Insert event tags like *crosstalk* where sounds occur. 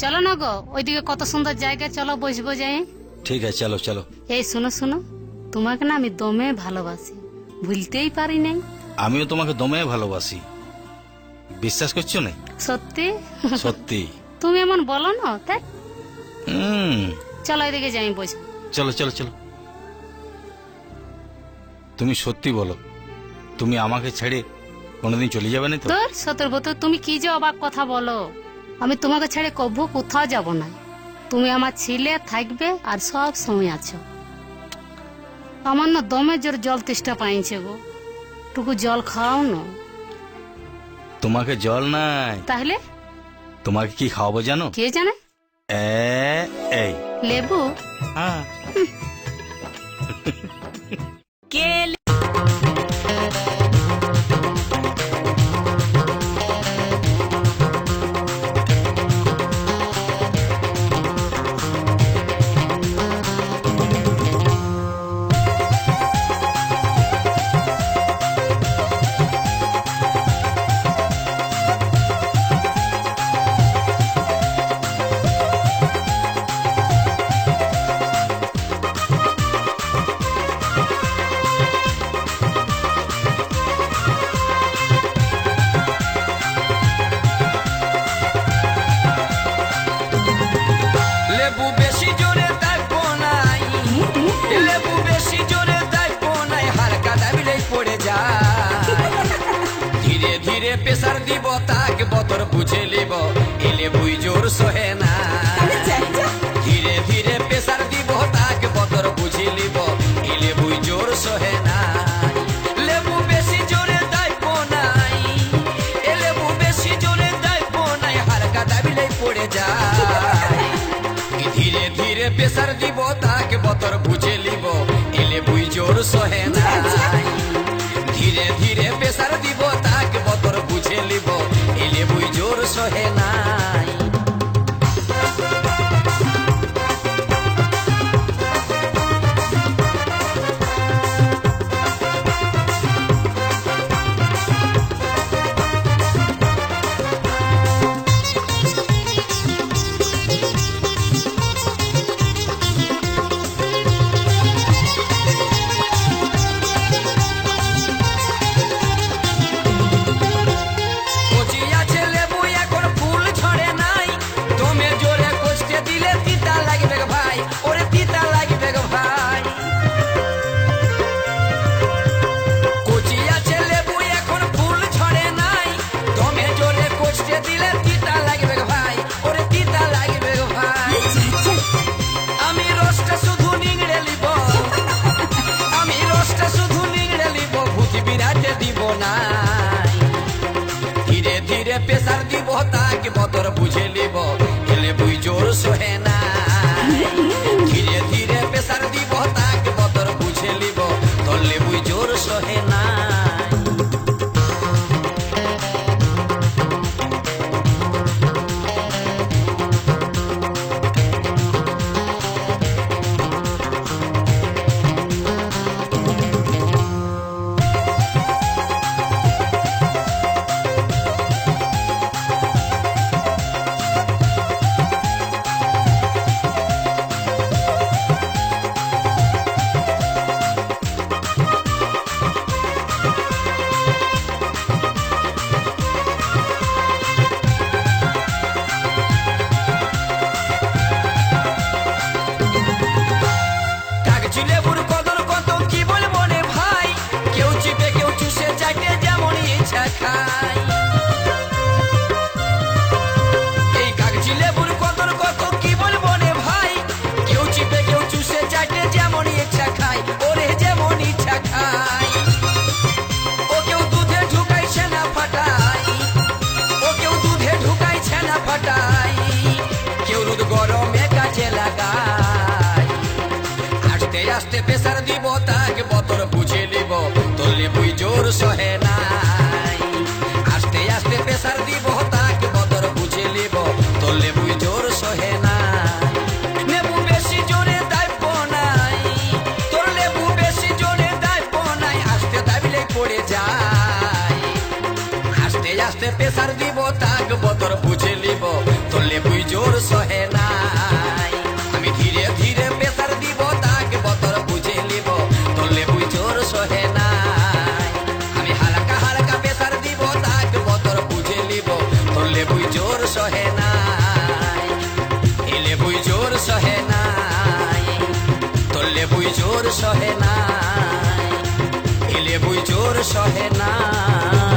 চলো না গো ওইদিকে কত সুন্দর জায়গা চলো বসবো যাই। ঠিক আছে চলো চলো। এই শোনো শোনো তোমাকে না আমি দমে ভালোবাসি ভুলতেই পারি নাই। আমিও তোমাকে দমে ভালোবাসি। বিশ্বাস করছ না? সত্যি? সত্যি। তুমি এমন বলো না তাই? হুম। চলো এদিকে যাই বসবো। চলো চলো চলো। তুমি সত্যি বলো তুমি আমাকে ছেড়ে কোনোদিন চলে যাবে না তো? তোর সতর্ক তুমি কি যে অবাক কথা বলো। আমি তোমাকে ছেড়ে কভু কোথাও যাব না। তুমি আমার ছিলে থাকবে আর সব সময় আছো। আমার না দমে জোর জল তেষ্টা পাইছে গো। টুকু জল খাও না। তোমাকে জল নাই। তাহলে? তোমাকে কি খাওয়াবো জানো? কে জানে? এই। লেবু? হ্যাঁ। *laughs* বেশি জোরে দেখব নাই হালকা দাবিলেই পড়ে যায় ধীরে ধীরে প্রেসার দিব, তাক বতর বুঝে লিব এলে বুই জোর সহে প্রেসার দিব তাকে বতর বুঝে লিব। এলে বুই জোর সহে নাই সহে নাই। এলে বুই জোর সহে নাই। তললে বুই জোর সহে নাই। এলে বুই জোর সহে নাই।